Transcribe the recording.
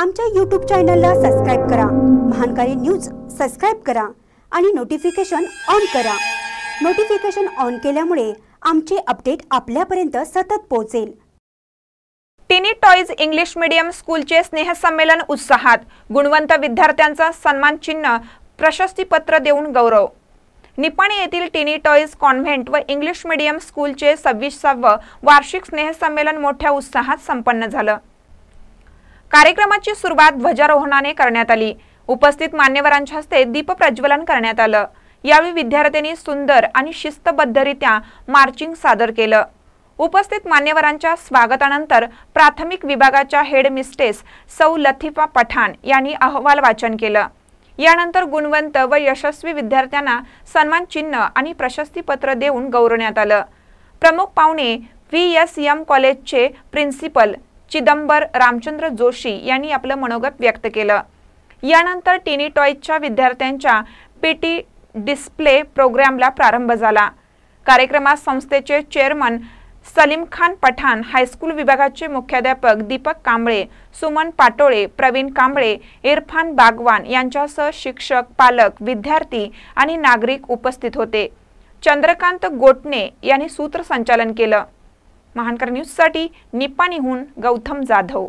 आमच्या यूट्यूब चॅनलला सबस्क्राईब करा. महानकारी न्यूज सबस्क्राईब करा आणि नोटिफिकेशन ऑन करा. नोटिफिकेशन ऑन केल्यामुळे आमचे अपडेट आपल्यापर्यंत सतत पोहोचेल. टिनी टॉईज इंग्लिश मीडियम स्कूलचे स्नेहसंमेलन उत्साहात. गुणवंत विद्यार्थ्यांचा सन्मान चिन्ह प्रशस्तीपत्र देऊन गौरव. निपाणी येथील टिनी टॉईज कॉन्व्हेंट व इंग्लिश मीडियम स्कूलचे सव्वीसावं वार्षिक स्नेहसंमेलन मोठ्या उत्साहात संपन्न झालं. कार्यक्रमाची सुरुवात ध्वजारोहणाने करण्यात आली. उपस्थित मान्यवरांच्या हस्ते दीप प्रज्वलन करण्यात आलं. यावेळी विद्यार्थ्यांनी सुंदर आणि शिस्तबद्धरित्या मार्चिंग सादर केलं. उपस्थित मान्यवरांच्या स्वागतानंतर प्राथमिक विभागाच्या हेड मिस्टेस सौ लथिफा पठाण यांनी अहवाल वाचन केलं. यानंतर गुणवंत व यशस्वी विद्यार्थ्यांना सन्मान चिन्ह आणि प्रशस्तीपत्र देऊन गौरवण्यात आलं. प्रमुख पाहुणे व्ही एस एम कॉलेजचे प्रिन्सिपल चिदंबर रामचंद्र जोशी यांनी आपलं मनोगत व्यक्त केलं. यानंतर टिनी टॉयजच्या विद्यार्थ्यांच्या पीटी डिस्प्ले प्रोग्रामला प्रारंभ झाला. कार्यक्रमात संस्थेचे chairman Salim Khan Pathan high school विभागाचे मुख्याध्यापक दीपक कांबळे सुमन पाटोळे प्रवीण कांबळे इरफान बागवान यांच्यासह शिक्षक पालक विद्यार्थी आणि नागरिक उपस्थित होते. चंद्रकांत गोटणे यांनी सूत्रसंचालन केलं. महानकर न्यूजसाठी निपाणीहून गौतम जाधव.